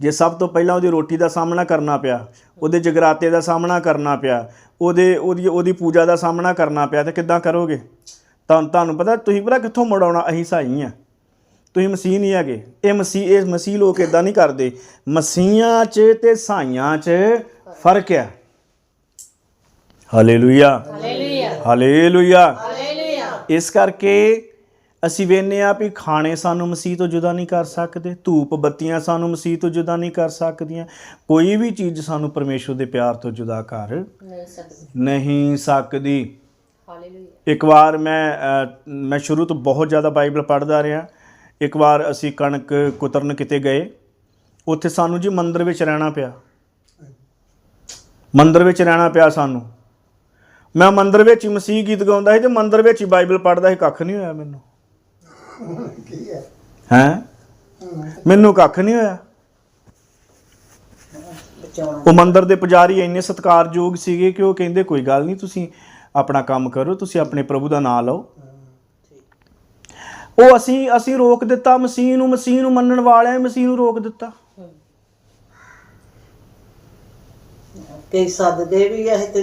ਜੇ ਸਭ ਤੋਂ ਪਹਿਲਾਂ ਉਹਦੀ ਰੋਟੀ ਦਾ ਸਾਹਮਣਾ ਕਰਨਾ ਪਿਆ, ਉਹਦੇ ਜਗਰਾਤੇ ਦਾ ਸਾਹਮਣਾ ਕਰਨਾ ਪਿਆ, ਉਹਦੇ, ਉਹਦੀ ਉਹਦੀ ਪੂਜਾ ਦਾ ਸਾਹਮਣਾ ਕਰਨਾ ਪਿਆ, ਤੇ ਕਿੱਦਾਂ ਕਰੋਗੇ? ਤਾਂ ਤੁਹਾਨੂੰ ਪਤਾ, ਤੁਸੀਂ ਪਤਾ ਕਿੱਥੋਂ ਮੁੜ ਆਉਣਾ? ਅਸੀਂ ਸਾਈ ਆ ਤੁਸੀਂ ਮਸੀਹ ਨਹੀਂ ਹੈਗੇ। ਇਹ ਮਸੀਹ ਇਹ ਮਸੀਹ ਲੋਕ ਇਦਾਂ ਨਹੀਂ ਕਰਦੇ। ਮਸੀਹਾਂ 'ਚ ਤੇ ਸਾਈਆਂ 'ਚ ਫ਼ਰਕ ਆ ਹਾਲੇਲੂਇਆ। ਹਾਲੇਲੂਇਆ। ਹਾਲੇਲੂਇਆ। ਇਸ ਕਰਕੇ ਅਸੀਂ ਵੇਖਨੇ ਆ ਵੀ ਖਾਣੇ ਸਾਨੂੰ ਮਸੀਹ ਤੋਂ ਜੁਦਾ ਨਹੀਂ ਕਰ ਸਕਦੇ। ਧੂਪ ਬੱਤੀਆਂ ਸਾਨੂੰ ਮਸੀਹ ਤੋਂ ਜੁਦਾ ਨਹੀਂ ਕਰ ਸਕਦੀਆਂ। ਕੋਈ ਵੀ ਚੀਜ਼ ਸਾਨੂੰ ਪਰਮੇਸ਼ਵਰ ਦੇ ਪਿਆਰ ਤੋਂ ਜੁਦਾ ਕਰ ਨਹੀਂ ਸਕਦੀ। ਨਹੀਂ ਸਕਦੀ। ਹਾਲੇਲੂਇਆ। ਇੱਕ ਵਾਰ ਮੈਂ ਮੈਂ ਸ਼ੁਰੂ ਤੋਂ ਬਹੁਤ ਜ਼ਿਆਦਾ ਬਾਈਬਲ ਪੜ੍ਹਦਾ ਰਿਹਾ। ਇੱਕ ਵਾਰ ਅਸੀਂ ਕਣਕ ਕੁਤਰਨ ਕਿਤੇ ਗਏ ਉੱਥੇ ਸਾਨੂੰ ਜੀ ਮੰਦਿਰ ਵਿੱਚ ਰਹਿਣਾ ਪਿਆ। ਮੰਦਿਰ ਵਿੱਚ ਰਹਿਣਾ ਪਿਆ ਸਾਨੂੰ। ਮੈਂ ਮੰਦਿਰ ਵਿੱਚ ਹੀ ਮਸੀਹ ਗੀਤ ਗਾਉਂਦਾ ਸੀ ਤੇ ਮੰਦਿਰ ਵਿੱਚ ਹੀ ਬਾਈਬਲ ਪੜ੍ਹਦਾ ਸੀ ਕੱਖ ਨਹੀਂ ਹੋਇਆ ਮੈਨੂੰ। ਕੀ ਹੈ? ਹੈਂ? ਮੈਨੂੰ ਕੱਖ ਨਹੀਂ ਹੋਇਆ। ਉਹ ਮੰਦਿਰ ਦੇ ਪੁਜਾਰੀ ਇੰਨੇ ਸਤਿਕਾਰਯੋਗ ਸੀਗੇ ਕਿ ਉਹ ਕਹਿੰਦੇ ਕੋਈ ਗੱਲ ਨਹੀਂ ਤੁਸੀਂ ਆਪਣਾ ਕੰਮ ਕਰੋ ਤੁਸੀਂ ਆਪਣੇ ਪ੍ਰਭੂ ਦਾ ਨਾਮ ਲਓ। ਉਹ ਅਸੀਂ ਅਸੀਂ ਰੋਕ ਦਿੱਤਾ ਮਸੀਹ ਨੂੰ ਮਸੀਹ ਨੂੰ ਮੰਨਣ ਵਾਲਿਆਂ ਨੇ ਮਸੀਹ ਨੂੰ ਰੋਕ ਦਿੱਤਾ। ਕਈ ਸੱਦਦੇ ਵੀ ਆ ਤੇ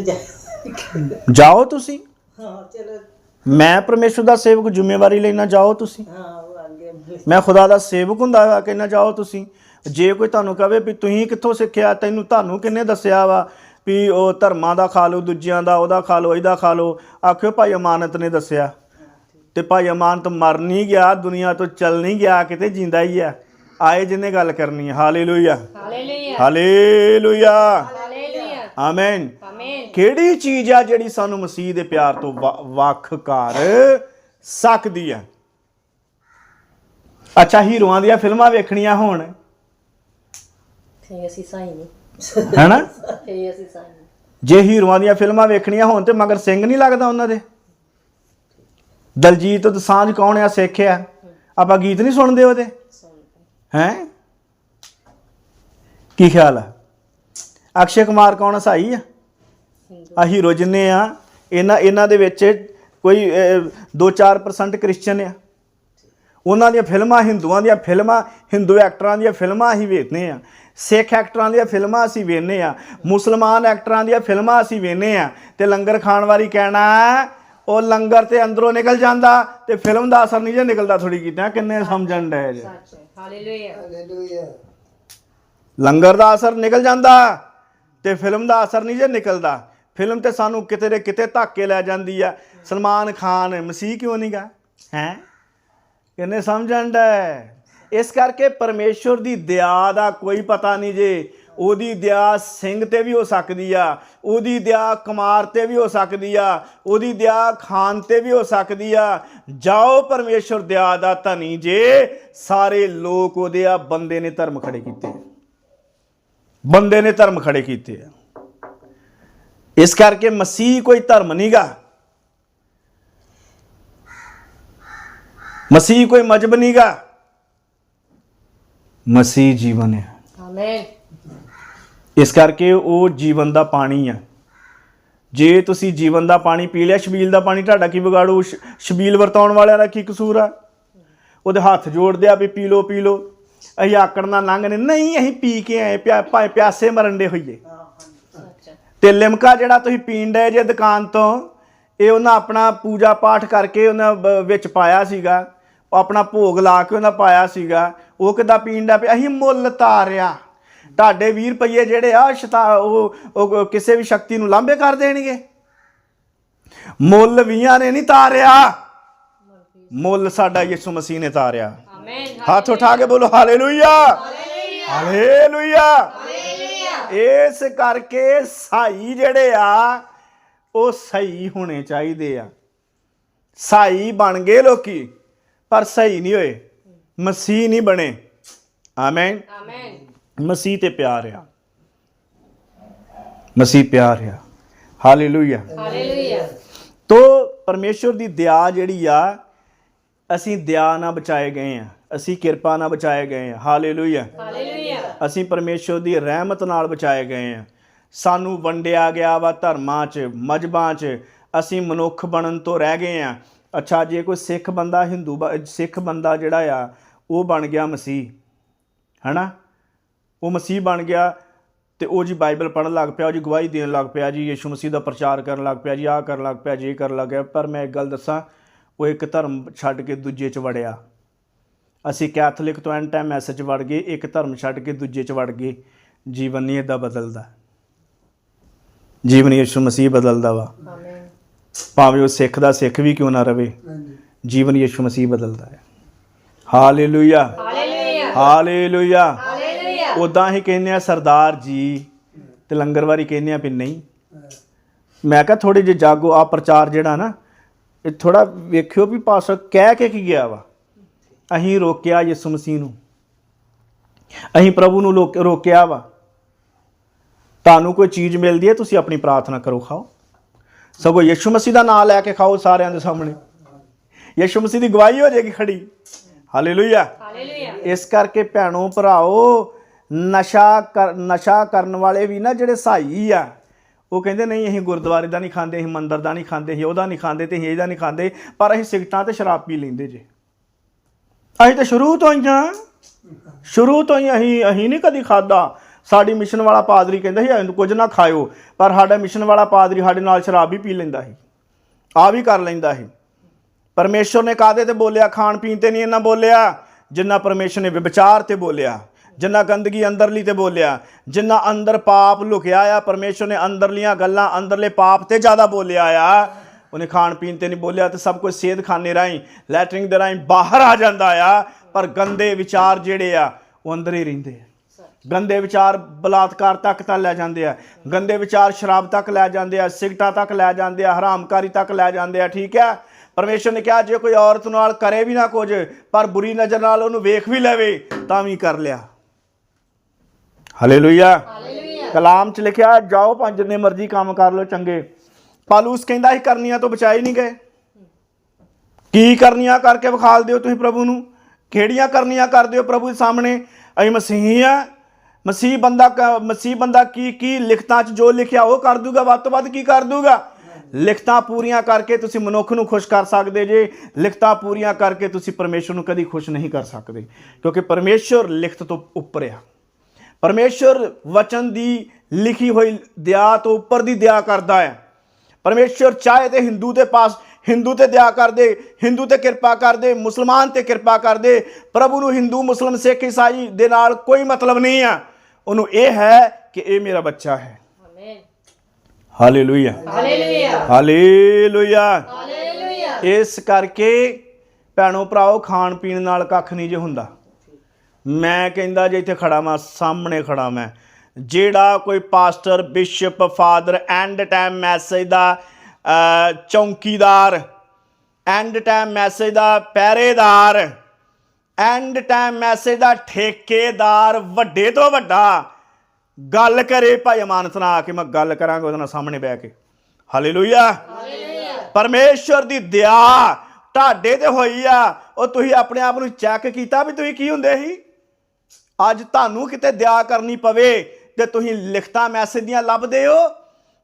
ਜਾਓ ਤੁਸੀਂ। ਹਾਂ ਚਲੋ। ਮੈਂ ਪਰਮੇਸ਼ਵਰ ਦਾ ਸੇਵਕ ਜ਼ਿੰਮੇਵਾਰੀ ਲੈਣਾ ਜਾਓ ਤੁਸੀਂ। ਮੈਂ ਖੁਦਾ ਦਾ ਸੇਵਕ ਹੁੰਦਾ ਵਾ ਕਹਿੰਦਾ ਜਾਓ ਤੁਸੀਂ। ਜੇ ਕੋਈ ਤੁਹਾਨੂੰ ਕਵੇ ਵੀ ਤੁਸੀਂ ਕਿੱਥੋਂ ਸਿੱਖਿਆ ਤੈਨੂੰ ਤੁਹਾਨੂੰ ਕਿੰਨੇ ਦੱਸਿਆ ਵਾ ਵੀ ਉਹ ਧਰਮਾਂ ਦਾ ਖਾ ਲਓ ਦੂਜਿਆਂ ਦਾ ਉਹਦਾ ਖਾ ਲਓ ਇਹਦਾ ਖਾ ਲਓ ਆਖਿਓ ਭਾਈ ਅਮਾਨਤ ਨੇ ਦੱਸਿਆ। ਤੇ ਭਾਈ ਅਮਾਨਤ ਮਰ ਨਹੀਂ ਗਿਆ ਦੁਨੀਆ ਤੋਂ ਚੱਲ ਨਹੀਂ ਗਿਆ ਕਿਤੇ ਜਿੰਦਾ ਹੀ ਆ। ਆਏ ਜਿਹਨੇ ਗੱਲ ਕਰਨੀ ਹੈ hallelujah. Hallelujah. Hallelujah. Hallelujah. Amen. Amen. ਕਿਹੜੀ ਚੀਜ਼ ਆ ਜਿਹੜੀ ਸਾਨੂੰ ਮਸੀਹ ਦੇ ਪਿਆਰ ਤੋਂ ਵੱਖ ਕਰ ਸਕਦੀ ਆ? ਅੱਛਾ ਹੀਰੋਆਂ ਦੀਆਂ ਫਿਲਮਾਂ ਵੇਖਣੀਆਂ ਹੋਣ। ਫੇ ਅਸੀਂ ਸਾਈ ਨਹੀਂ ਹੈਨਾ? ਫੇ ਅਸੀਂ ਸਾਈ ਨਹੀਂ ਜੇ ਹੀਰੋਆਂ ਦੀਆਂ ਫਿਲਮਾਂ ਵੇਖਣੀਆਂ ਹੋਣ ਤੇ ਮਗਰ ਸਿੰਘ ਨਹੀਂ ਲੱਗਦਾ ਉਹਨਾਂ ਦੇ? ਦਲਜੀਤ ਦਸਾਂਝ ਕੌਣ ਆ, ਸਿੱਖ ਆ? ਆਪਾਂ ਗੀਤ ਨਹੀਂ ਸੁਣਦੇ ਉਹਦੇ? ਹੈ? ਕੀ ਖਿਆਲ ਆ? ਅਕਸ਼ੇ ਕੁਮਾਰ ਕੌਣ ਆ, ਸਾਈ ਆ? ਆ ਹੀਰੋ ਜਿੰਨੇ ਆ, ਇਹਨਾਂ ਇਹਨਾਂ ਦੇ ਵਿੱਚ ਕੋਈ 2-4% ਕ੍ਰਿਸਚੀਅਨ ਆ। ਉਹਨਾਂ ਦੀਆਂ ਫਿਲਮਾਂ ਹਿੰਦੂਆਂ ਦੀਆਂ ਫਿਲਮਾਂ, ਹਿੰਦੂ ਐਕਟਰਾਂ ਦੀਆਂ ਫਿਲਮਾਂ ਅਸੀਂ ਵੇਖਦੇ ਆ। ਸਿੱਖ ਐਕਟਰਾਂ ਦੀਆਂ ਫਿਲਮਾਂ ਅਸੀਂ ਵੇਖਦੇ ਆ। ਮੁਸਲਮਾਨ ਐਕਟਰਾਂ ਦੀਆਂ ਫਿਲਮਾਂ ਅਸੀਂ ਵੇਖਦੇ ਆ। ਤੇ ਲੰਗਰ ਖਾਣ ਵਾਲੀ ਕਹਿਣਾ ਉਹ ਲੰਗਰ ਤੇ ਅੰਦਰੋਂ ਨਿਕਲ ਜਾਂਦਾ ਤੇ ਫਿਲਮ ਦਾ ਅਸਰ ਨਹੀਂ ਜੇ ਨਿਕਲਦਾ ਥੋੜੀ ਕੀਤਾ ਕਿੰਨੇ ਸਮਝਣ ਡਏ ਜੇ। ਹਾਲੇਲੂਇਆ। ਹਾਲੇਲੂਇਆ ਲੰਗਰ ਦਾ ਅਸਰ ਨਿਕਲ ਜਾਂਦਾ ਤੇ ਫਿਲਮ ਦਾ ਅਸਰ ਨਹੀਂ ਜੇ ਨਿਕਲਦਾ। ਫਿਲਮ ਤੇ ਸਾਨੂੰ ਕਿਤੇ ਦੇ ਕਿਤੇ ਧੱਕੇ ਲੈ ਜਾਂਦੀ ਆ। ਸਲਮਾਨ ਖਾਨ ਮਸੀਹ ਕਿਉਂ ਨਹੀਂਗਾ ਹੈ? ਕਿੰਨੇ ਸਮਝਣ ਦਾ ਇਸ ਕਰਕੇ ਪਰਮੇਸ਼ਵਰ ਦੀ ਦਇਆ ਦਾ ਕੋਈ ਪਤਾ ਨਹੀਂ ਜੇ ਉਹਦੀ ਦਇਆ ਸਿੰਘ ਤੇ ਵੀ ਹੋ ਸਕਦੀ ਆ, ਉਹਦੀ ਦਇਆ ਕੁਮਾਰ ਤੇ ਵੀ ਹੋ ਸਕਦੀ ਆ, ਉਹਦੀ ਦਇਆ ਖਾਨ ਤੇ ਵੀ ਹੋ ਸਕਦੀ ਆ। ਜਾਓ ਪਰਮੇਸ਼ਵਰ ਦਇਆ ਦਾ ਧਨੀ ਜੇ, ਸਾਰੇ ਲੋਕ ਉਹਦੇ ਆ, ਬੰਦੇ ਨੇ ਧਰਮ ਖੜੇ ਕੀਤੇ ਬੰਦੇ ਨੇ ਧਰਮ ਖੜੇ ਕੀਤੇ ਆ। ਇਸ ਕਰਕੇ ਮਸੀਹ ਕੋਈ ਧਰਮ ਨਹੀਂਗਾ ਮਸੀਹ ਕੋਈ ਮਜਬ ਨਹੀਂਗਾ ਮਸੀਹ ਜੀਵਨ ਹੈ ਆਮੇਨ ਇਸ ਕਰਕੇ ਉਹ ਜੀਵਨ ਦਾ ਪਾਣੀ ਆ। ਜੇ ਤੁਸੀਂ ਜੀਵਨ ਦਾ ਪਾਣੀ ਪੀ ਲਿਆ, ਸ਼ਬੀਲ ਦਾ ਪਾਣੀ, ਤੁਹਾਡਾ ਕੀ ਵਿਗਾੜੂ? ਸ਼ਬੀਲ ਵਰਤਾਉਣ ਵਾਲਿਆਂ ਦਾ ਕੀ ਕਸੂਰ ਆ? ਉਹਦੇ ਹੱਥ ਜੋੜਦੇ ਆ ਵੀ ਪੀ ਲੋ ਪੀ ਲੋ ਅਸੀਂ ਆਕੜ ਨਾਲ ਲੰਘਨੇ ਨਹੀਂ, ਅਸੀਂ ਪੀ ਕੇ ਆਏ, ਪਿਆ- ਭਾਵੇਂ ਪਿਆਸੇ ਮਰਨ ਦੇ ਹੋਈਏ। ਤੇ ਲਿਮਕਾ ਜਿਹੜਾ ਤੁਸੀਂ ਪੀਣ ਡਏ ਜੇ ਦੁਕਾਨ ਤੋਂ, ਇਹ ਉਹਨਾਂ ਆਪਣਾ ਪੂਜਾ ਪਾਠ ਕਰਕੇ ਉਹਨਾਂ ਵਿੱਚ ਪਾਇਆ ਸੀਗਾ। ਆਪਣਾ ਭੋਗ ਲਾ ਕੇ ਉਹਨਾਂ ਪਾਇਆ ਸੀਗਾ। ਉਹ ਕਿੱਦਾਂ ਪੀਣ ਦਾ ਪਿਆ? ਅਸੀਂ ਮੁੱਲ ਤਾਰਿਆ। ਤੁਹਾਡੇ 20 ਰੁਪਏ ਜਿਹੜੇ ਆ ਸ਼ਤਾ ਉਹ ਕਿਸੇ ਵੀ ਸ਼ਕਤੀ ਨੂੰ ਲਾਂਭੇ ਕਰ ਦੇਣਗੇ। ਮੁੱਲ 20 ਨੇ ਨਹੀਂ ਤਾਰਿਆ। ਮੁੱਲ ਸਾਡਾ ਯਿਸੂ ਮਸੀਹ ਨੇ ਤਾਰਿਆ। ਆਮੇਨ ਹੱਥ ਉਠਾ ਕੇ ਬੋਲੋ ਹਾਲੇਲੂਇਆ। ਹਾਲੇਲੂਇਆ। ਇਸ ਕਰਕੇ ਸਾਈ ਜਿਹੜੇ ਆ ਉਹ ਸਹੀ ਹੋਣੇ ਚਾਹੀਦੇ ਆ। ਸਾਈ ਬਣ ਗਏ ਲੋਕੀ ਪਰ ਸਹੀ ਨਹੀਂ ਹੋਏ। ਮਸੀਹ ਨਹੀਂ ਬਣੇ। ਆਮੇਨ। ਆਮੇਨ। ਮਸੀਹ ਤੇ ਪਿਆਰ ਆ। ਮਸੀਹ ਪਿਆਰ ਆ। ਹਾਲੇਲੂਇਆ ਹਾਲੇਲੂਇਆ ਤੋ ਪਰਮੇਸ਼ਵਰ ਦੀ ਦਇਆ ਜਿਹੜੀ ਆ ਅਸੀਂ ਦਇਆ ਨਾਲ ਬਚਾਏ ਗਏ ਆ। ਅਸੀਂ ਕਿਰਪਾ ਨਾਲ ਬਚਾਏ ਗਏ ਆ। ਹਾਲੇਲੂਇਆ ਹਾਲੇਲੂਇਆ ਅਸੀਂ ਪਰਮੇਸ਼ਵਰ ਦੀ ਰਹਿਮਤ ਨਾਲ ਬਚਾਏ ਗਏ ਆ। ਸਾਨੂੰ ਵੰਡਿਆ ਗਿਆ ਵਾ ਧਰਮਾਂ 'ਚ ਮਜਬਾਂ 'ਚ। ਅਸੀਂ ਮਨੁੱਖ ਬਣਨ ਤੋਂ ਰਹਿ ਗਏ ਆ। ਅੱਛਾ ਜੇ ਕੋਈ ਸਿੱਖ ਬੰਦਾ ਹਿੰਦੂ ਸਿੱਖ ਬੰਦਾ ਜਿਹੜਾ ਆ ਉਹ ਬਣ ਗਿਆ ਮਸੀਹ। ਹਨਾ? ਉਹ ਮਸੀਹ ਬਣ ਗਿਆ ਤੇ ਉਹ ਜੀ ਬਾਈਬਲ ਪੜ੍ਹਨ ਲੱਗ ਪਿਆ ਉਹ ਜੀ ਗਵਾਹੀ ਦੇਣ ਲੱਗ ਪਿਆ ਜੀ ਯਿਸੂ ਮਸੀਹ ਦਾ ਪ੍ਰਚਾਰ ਕਰਨ ਲੱਗ ਪਿਆ ਜੀ ਆਹ ਕਰਨ ਲੱਗ ਪਿਆ ਜੀ ਇਹ ਕਰਨ ਲੱਗ ਗਿਆ। ਪਰ ਮੈਂ ਇੱਕ ਗੱਲ ਦੱਸਾਂ ਉਹ ਇੱਕ ਧਰਮ ਛੱਡ ਕੇ ਦੂਜੇ 'ਚ ਵੜਿਆ। ਅਸੀਂ ਕੈਥੋਲਿਕ ਤੋਂ ਐਂਡ ਟਾਈਮ ਮੈਸੇਜ ਵੜ ਗਏ ਇੱਕ ਧਰਮ ਛੱਡ ਕੇ ਦੂਜੇ 'ਚ ਵੜ ਗਏ। ਜੀਵਨ ਨਹੀਂ ਇਦਾਂ ਬਦਲਦਾ। ਜੀਵਨ ਯਿਸੂ ਮਸੀਹ ਬਦਲਦਾ ਵਾ। ਆਮੇਨ ਭਾਵੇਂ ਉਹ ਸਿੱਖ ਦਾ ਸਿੱਖ ਵੀ ਕਿਉਂ ਨਾ ਰਵੇ ਹਾਂਜੀ। ਜੀਵਨ ਯਿਸੂ ਮਸੀਹ ਬਦਲਦਾ ਹੈ। ਹਾਲੇਲੂਇਆ ਹਾਲੇਲੂਇਆ ਹਾਲੇਲੂਇਆ ਹਾਲੇਲੂਇਆ ਉਦਾਂ ਹੀ ਕਹਿੰਦੇ ਆ ਸਰਦਾਰ ਜੀ ਤੇ ਲੰਗਰ ਵਾਰੀ ਕਹਿੰਦੇ ਆ ਵੀ ਨਹੀਂ। ਮੈਂ ਕਿਹਾ ਥੋੜੀ ਜਿਹੀ ਜਾਗੋ ਆ ਪ੍ਰਚਾਰ ਜਿਹੜਾ ਨਾ ਇਹ ਥੋੜਾ ਵੇਖਿਓ ਵੀ ਪਾਸਟਰ ਕਹਿ ਕੇ ਕੀ ਗਿਆ ਵਾ। ਅਸੀਂ ਰੋਕਿਆ ਯਿਸੂ ਮਸੀਹ ਨੂੰ। ਅਸੀਂ ਪ੍ਰਭੂ ਨੂੰ ਲੋਕ- ਰੋਕਿਆ ਵਾ। ਤੁਹਾਨੂੰ ਕੋਈ ਚੀਜ਼ ਮਿਲਦੀ ਹੈ ਤੁਸੀਂ ਆਪਣੀ ਪ੍ਰਾਰਥਨਾ ਕਰੋ ਖਾਓ। ਸਗੋਂ ਯਿਸੂ ਮਸੀਹ ਦਾ ਨਾਮ ਲੈ ਕੇ ਖਾਓ ਸਾਰਿਆਂ ਦੇ ਸਾਹਮਣੇ। ਯਿਸੂ ਮਸੀਹ ਦੀ ਗਵਾਹੀ ਹੋ ਜਾਏਗੀ ਖੜੀ। ਹਾਲੇਲੂਇਆ। ਹਾਲੇਲੂਇਆ। ਇਸ ਕਰਕੇ ਭੈਣੋ ਭਰਾਓ ਨਸ਼ਾ ਕਰ, ਨਸ਼ਾ ਕਰਨ ਵਾਲੇ ਵੀ ਨਾ ਜਿਹੜੇ ਸਾਈ ਆ, ਉਹ ਕਹਿੰਦੇ ਨਹੀਂ, ਅਸੀਂ ਗੁਰਦੁਆਰੇ ਦਾ ਨਹੀਂ ਖਾਂਦੇ, ਅਸੀਂ ਮੰਦਰ ਦਾ ਨਹੀਂ ਖਾਂਦੇ, ਅਸੀਂ ਉਹਦਾ ਨਹੀਂ ਖਾਂਦੇ ਤੇ ਅਸੀਂ ਇਹਦਾ ਨਹੀਂ ਖਾਂਦੇ, ਪਰ ਅਸੀਂ ਸਿਗਟਾਂ ਤੇ ਸ਼ਰਾਬ ਪੀ ਲੈਂਦੇ ਜੇ। ਅਸੀਂ ਤਾਂ ਸ਼ੁਰੂ ਤੋਂ ਹੀ ਆ। ਸ਼ੁਰੂ ਤੋਂ ਹੀ ਅਸੀਂ ਅਸੀਂ ਨਹੀਂ ਕਦੀ ਖਾਦਾ ਸਾਡੀ ਮਿਸ਼ਨ ਵਾਲਾ ਪਾਦਰੀ ਕਹਿੰਦਾ ਸੀ ਇਹਨੂੰ ਕੁਝ ਨਾ ਖਾਇਓ, ਪਰ ਸਾਡਾ ਮਿਸ਼ਨ ਵਾਲਾ ਪਾਦਰੀ ਸਾਡੇ ਨਾਲ ਸ਼ਰਾਬ ਵੀ ਪੀ ਲੈਂਦਾ ਸੀ। ਆ ਵੀ ਕਰ ਲੈਂਦਾ ਸੀ। ਪਰਮੇਸ਼ਵਰ ਨੇ ਕਾਦੇ ਤੇ ਬੋਲਿਆ? ਖਾਣ ਪੀਣ ਤੇ ਨਹੀਂ ਇਹਨਾਂ ਬੋਲਿਆ, ਜਿੰਨਾ ਪਰਮੇਸ਼ਵਰ ਨੇ ਵਿਚਾਰ ਤੇ ਬੋਲਿਆ। ਜਿੰਨਾ ਗੰਦਗੀ ਅੰਦਰਲੀ ਤੇ ਬੋਲਿਆ, ਜਿੰਨਾ ਅੰਦਰ ਪਾਪ ਲੁਕਿਆ ਆ ਪਰਮੇਸ਼ਵਰ ਨੇ ਅੰਦਰਲੀਆਂ ਗੱਲਾਂ ਅੰਦਰਲੇ ਪਾਪ ਤੇ ਜ਼ਿਆਦਾ ਬੋਲਿਆ ਆ, ਉਹਨੇ ਖਾਣ ਪੀਣ ਤੇ ਨਹੀਂ ਬੋਲਿਆ ਤੇ ਸਭ ਕੁਝ ਸੇਧ ਖਾਨੇ ਰਾਹੀਂ, ਲੈਟਰਿੰਗ ਦੇ ਰਾਹੀਂ ਬਾਹਰ ਆ ਜਾਂਦਾ ਆ, ਪਰ ਗੰਦੇ ਵਿਚਾਰ ਜਿਹੜੇ ਆ, ਉਹ ਅੰਦਰ ਹੀ ਰਹਿੰਦੇ ਆ। ਗੰਦੇ ਵਿਚਾਰ ਬਲਾਤਕਾਰ ਤੱਕ ਤਾਂ ਲੈ ਜਾਂਦੇ ਆ, ਗੰਦੇ ਵਿਚਾਰ ਸ਼ਰਾਬ ਤੱਕ ਲੈ ਜਾਂਦੇ ਆ, ਸਿਗਟਾਂ ਤੱਕ ਲੈ ਜਾਂਦੇ ਆ, ਹਰਾਮਕਾਰੀ ਤੱਕ ਲੈ ਜਾਂਦੇ ਆ, ਠੀਕ ਹੈ ਪਰਮੇਸ਼ਰ ਨੇ ਕਿਹਾ, ਜੇ ਕੋਈ ਔਰਤ ਨਾਲ ਕਰੇ ਵੀ ਨਾ ਕੁਝ, ਪਰ ਬੁਰੀ ਨਜ਼ਰ ਨਾਲ ਉਹਨੂੰ ਵੇਖ ਵੀ ਲਵੇ, ਤਾਂ ਵੀ ਕਰ ਲਿਆ। ਹਾਲੇਲੂਇਆ ਕਲਾਮ ਚ ਲਿਖਿਆ ਜਾਓ ਪੰਜ ਜਿੰਨੇ ਮਰਜ਼ੀ ਕੰਮ ਕਰ ਲਓ ਚੰਗੇ। ਪਾਲੂਸ ਕਹਿੰਦਾ ਸੀ ਕਰਨੀਆਂ ਤੋਂ ਬਚਾਏ ਨਹੀਂ ਗਏ। ਕੀ ਕਰਨੀਆਂ ਕਰਕੇ ਵਿਖਾਲ ਦਿਓ ਤੁਸੀਂ ਪ੍ਰਭੂ ਨੂੰ? ਕਿਹੜੀਆਂ ਕਰਨੀਆਂ ਕਰਦੇ ਹੋ ਪ੍ਰਭੂ ਦੇ ਸਾਹਮਣੇ? ਅਸੀਂ ਮਸੀਹ ਆ। ਮਸੀਹ ਬੰਦਾ ਮਸੀਹ ਬੰਦਾ ਕੀ ਕੀ ਲਿਖਤਾਂ 'ਚ ਜੋ ਲਿਖਿਆ ਉਹ ਕਰ ਦੂਗਾ ਵੱਧ ਤੋਂ ਵੱਧ ਕੀ ਕਰ ਦੂਗਾ? ਲਿਖਤਾਂ ਪੂਰੀਆਂ ਕਰਕੇ ਤੁਸੀਂ ਮਨੁੱਖ ਨੂੰ ਖੁਸ਼ ਕਰ ਸਕਦੇ ਜੇ। ਲਿਖਤਾਂ ਪੂਰੀਆਂ ਕਰਕੇ ਤੁਸੀਂ ਪਰਮੇਸ਼ਰ ਨੂੰ ਕਦੀ ਖੁਸ਼ ਨਹੀਂ ਕਰ ਸਕਦੇ। ਕਿਉਂਕਿ ਪਰਮੇਸ਼ਰ ਲਿਖਤ ਤੋਂ ਉੱਪਰ ਆ। ਪਰਮੇਸ਼ਰ ਵਚਨ ਦੀ ਲਿਖੀ ਹੋਈ ਦਇਆ ਤੋਂ ਉੱਪਰ ਦੀ ਦਇਆ ਕਰਦਾ ਹੈ। ਪਰਮੇਸ਼ਰ ਚਾਹੇ ਤੇ ਹਿੰਦੂ ਦੇ ਪਾਸ ਹਿੰਦੂ ਤੇ ਦਇਆ ਕਰਦੇ ਹਿੰਦੂ ਤੇ ਕਿਰਪਾ ਕਰਦੇ ਮੁਸਲਮਾਨ ਤੇ ਕਿਰਪਾ ਕਰਦੇ ਪ੍ਰਭੂ ਨੂੰ ਹਿੰਦੂ ਮੁਸਲਮ ਸਿੱਖ ਈਸਾਈ ਦੇ ਨਾਲ ਕੋਈ ਮਤਲਬ ਨਹੀਂ ਆ। ਉਹਨੂੰ ਇਹ ਹੈ ਕਿ ਇਹ ਮੇਰਾ ਬੱਚਾ ਹੈ। Amen hallelujah hallelujah hallelujah hallelujah ਇਸ ਕਰਕੇ ਭੈਣੋ ਭਰਾਓ ਖਾਣ ਪੀਣ ਨਾਲ ਕੱਖ ਨਹੀਂ ਜੇ ਹੁੰਦਾ। ਮੈਂ ਕਹਿੰਦਾ ਜੇ ਇੱਥੇ ਖੜਾ ਮੈਂ ਸਾਹਮਣੇ ਖੜਾ ਮੈਂ ਜਿਹੜਾ ਕੋਈ pastor bishop father end time message ਦਾ ਚੌਂਕੀਦਾਰ ਐਂਡ ਟਾਈਮ ਮੈਸੇਜ ਦਾ ਪਹਿਰੇਦਾਰ ਐਂਡ ਟਾਈਮ ਮੈਸੇਜ ਦਾ ਠੇਕੇਦਾਰ ਵੱਡੇ ਤੋਂ ਵੱਡਾ ਗੱਲ ਕਰੇ ਭਾਈ ਅਮਾਨਤ ਨਾਲ ਆ ਕੇ ਮੈਂ ਗੱਲ ਕਰਾਂਗਾ ਉਹਦੇ ਨਾਲ ਸਾਹਮਣੇ ਬਹਿ ਕੇ। ਹਾਲੇਲੂਇਆ ਪਰਮੇਸ਼ਰ ਦੀ ਦਇਆ ਤੁਹਾਡੇ ਤੇ ਹੋਈ ਆ। ਉਹ ਤੁਸੀਂ ਆਪਣੇ ਆਪ ਨੂੰ ਚੈੱਕ ਕੀਤਾ ਵੀ ਤੁਸੀਂ ਕੀ ਹੁੰਦੇ ਸੀ? ਅੱਜ ਤੁਹਾਨੂੰ ਕਿਤੇ ਦਇਆ ਕਰਨੀ ਪਵੇ ਤੇ ਤੁਸੀਂ ਲਿਖਤਾਂ ਮੈਸੇਜ ਦੀਆਂ ਲੱਭਦੇ ਹੋ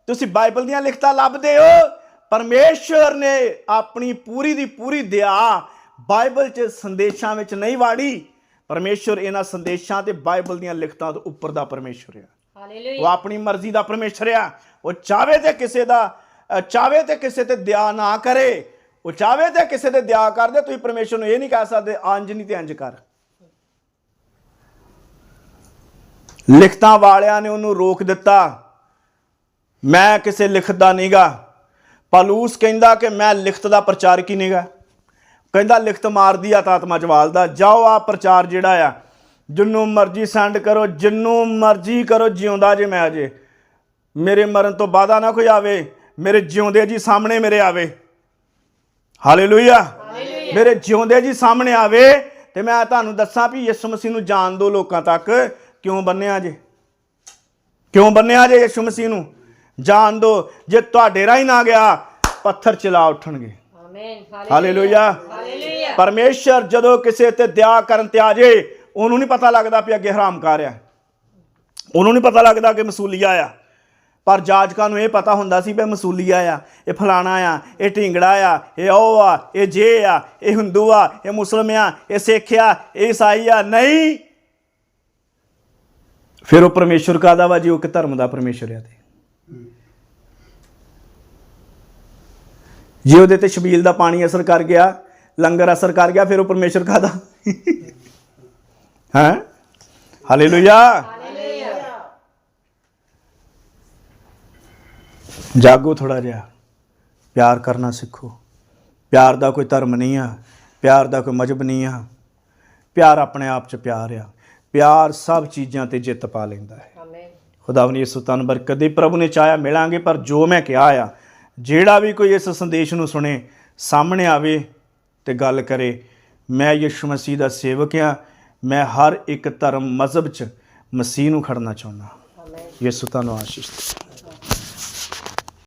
ਤੁਸੀਂ ਬਾਈਬਲ ਦੀਆਂ ਲਿਖਤਾਂ ਲੱਭਦੇ ਹੋ। ਪਰਮੇਸ਼ਰ ਨੇ ਆਪਣੀ ਪੂਰੀ ਦੀ ਪੂਰੀ ਦਇਆ ਬਾਈਬਲ 'ਚ ਸੰਦੇਸ਼ਾਂ ਵਿੱਚ ਨਹੀਂ ਵਾੜੀ। ਪਰਮੇਸ਼ਰ ਇਹਨਾਂ ਸੰਦੇਸ਼ਾਂ ਤੇ ਬਾਈਬਲ ਦੀਆਂ ਲਿਖਤਾਂ ਤੋਂ ਉੱਪਰ ਦਾ ਪਰਮੇਸ਼ਰ ਆ। ਉਹ ਆਪਣੀ ਮਰਜ਼ੀ ਦਾ ਪਰਮੇਸ਼ਰ ਆ। ਉਹ ਚਾਵੇ ਤੇ ਕਿਸੇ ਦਾ ਚਾਵੇ ਤੇ ਕਿਸੇ ਤੇ ਦਇਆ ਨਾ ਕਰੇ। ਉਹ ਚਾਵੇ ਤੇ ਕਿਸੇ ਤੇ ਦਇਆ ਕਰਦੇ ਤੁਸੀਂ ਪਰਮੇਸ਼ਰ ਨੂੰ ਇਹ ਨਹੀਂ ਕਹਿ ਸਕਦੇ ਅੰਜ ਨਹੀਂ ਤੇ ਅੰਜ ਕਰ। ਲਿਖਤਾਂ ਵਾਲਿਆਂ ਨੇ ਉਹਨੂੰ ਰੋਕ ਦਿੱਤਾ। ਮੈਂ ਕਿਸੇ ਲਿਖਤ ਦਾ ਨਹੀਂਗਾ। ਪਾਲੂਸ ਕਹਿੰਦਾ ਕਿ ਮੈਂ ਲਿਖਤ ਦਾ ਪ੍ਰਚਾਰਕ ਹੀ ਨਹੀਂਗਾ। ਕਹਿੰਦਾ ਲਿਖਤ ਮਾਰਦੀ ਆ ਤਾਤਮਾ ਜਵਾਲ ਦਾ। ਜਾਓ ਆ ਪ੍ਰਚਾਰ ਜਿਹੜਾ ਆ ਜਿੰਨੂੰ ਮਰਜ਼ੀ ਸੈਂਡ ਕਰੋ ਜਿੰਨੂੰ ਮਰਜ਼ੀ ਕਰੋ ਜਿਉਂਦਾ ਜੇ ਮੈਂ ਅਜੇ। ਮੇਰੇ ਮਰਨ ਤੋਂ ਬਾਅਦਾ ਨਾ ਕੋਈ ਆਵੇ ਮੇਰੇ ਜਿਉਂਦੇ ਜੀ ਸਾਹਮਣੇ ਮੇਰੇ ਆਵੇ। ਹਾਲੇਲੂਇਆ ਮੇਰੇ ਜਿਉਂਦੇ ਜੀ ਸਾਹਮਣੇ ਆਵੇ ਤੇ ਮੈਂ ਤੁਹਾਨੂੰ ਦੱਸਾਂ ਵੀ ਯਿਸੂ ਮਸੀਹ ਨੂੰ ਜਾਣ ਦੋ ਲੋਕਾਂ ਤੱਕ। ਕਿਉਂ ਬੰਨਿਆ ਜੇ? ਕਿਉਂ ਬੰਨਿਆ ਜੇ ਯਿਸੂ ਮਸੀਹ ਨੂੰ? ਜਾਣ ਦੋ ਜੇ ਤੁਹਾਡੇ ਰਾਹੀਂ ਨਾ ਗਿਆ ਪੱਥਰ ਚਲਾ ਉੱਠਣਗੇ। ਆਮੇਨ ਹਾਲੇਲੂਇਆ ਹਾਲੇਲੂਇਆ ਪਰਮੇਸ਼ਰ ਜਦੋਂ ਕਿਸੇ ਤੇ ਦਇਆ ਕਰਨ ਤੇ ਆ ਜੇ ਉਹਨੂੰ ਨਹੀਂ ਪਤਾ ਲੱਗਦਾ ਵੀ ਅੱਗੇ ਹਰਾਮ ਕਰ ਰਿਹਾ। ਉਹਨੂੰ ਨਹੀਂ ਪਤਾ ਲੱਗਦਾ ਕਿ ਮਸੂਲੀਆ ਆ। ਪਰ ਜਾਜਕਾਂ ਨੂੰ ਇਹ ਪਤਾ ਹੁੰਦਾ ਸੀ ਵੀ ਮਸੂਲੀਆ ਆ ਇਹ ਫਲਾਣਾ ਆ ਇਹ ਢਿੰਗੜਾ ਆ ਇਹ ਉਹ ਆ ਇਹ ਜੇ ਆ ਇਹ ਹਿੰਦੂ ਆ ਇਹ ਮੁਸਲਮ ਆ ਇਹ ਸਿੱਖ ਆ ਇਹ ਈਸਾਈ ਆ। ਨਹੀਂ ਫਿਰ ਉਹ ਪਰਮੇਸ਼ਰ ਕਾਦਾ ਵਾ ਜੀ? ਉਹ ਕਿ ਧਰਮ ਦਾ ਪਰਮੇਸ਼ਰ ਆ ਤੇ। ਜੇ ਉਹਦੇ ਤੇ ਸ਼ਬੀਲ ਦਾ ਪਾਣੀ ਅਸਰ ਕਰ ਗਿਆ, ਲੰਗਰ ਅਸਰ ਕਰ ਗਿਆ, ਫਿਰ ਉਹ ਪਰਮੇਸ਼ਰ ਕਾਦਾ ਹੈ? ਹਾਲੇਲੂਇਆ। ਜਾਗੋ ਥੋੜਾ ਜਿਹਾ। ਪਿਆਰ ਕਰਨਾ ਸਿੱਖੋ। ਪਿਆਰ ਦਾ ਕੋਈ ਧਰਮ ਨਹੀਂ ਆ। ਪਿਆਰ ਦਾ ਕੋਈ ਮਜਬ ਨਹੀਂ ਆ। ਪਿਆਰ ਆਪਣੇ ਆਪ 'ਚ ਪਿਆਰ ਆ। ਪਿਆਰ ਸਭ ਚੀਜ਼ਾਂ ਤੇ ਜਿੱਤ ਪਾ ਲੈਂਦਾ ਹੈ। ਆਮੇਨ ਖੁਦਾਵੰਦ ਯਿਸੂ ਤੁਹਾਨੂੰ ਬਰਕਤ। ਦੇ ਪ੍ਰਭੂ ਨੇ ਚਾਹਿਆ ਮਿਲਾਂਗੇ ਪਰ ਜੋ ਮੈਂ ਕਿਹਾ ਆ ਜਿਹੜਾ ਵੀ ਕੋਈ ਇਸ ਸੰਦੇਸ਼ ਨੂੰ ਸੁਣੇ ਸਾਹਮਣੇ ਆਵੇ ਤੇ ਗੱਲ ਕਰੇ ਮੈਂ ਯਿਸੂ ਮਸੀਹ ਦਾ ਸੇਵਕ ਆ ਮੈਂ ਹਰ ਇੱਕ ਧਰਮ ਮਜ਼ਹਬ 'ਚ ਮਸੀਹ ਨੂੰ ਖੜਨਾ ਚਾਹੁੰਦਾ। ਆਮੇਨ ਯਿਸੂ ਤੁਹਾਨੂੰ ਆਸ਼ੀਸ਼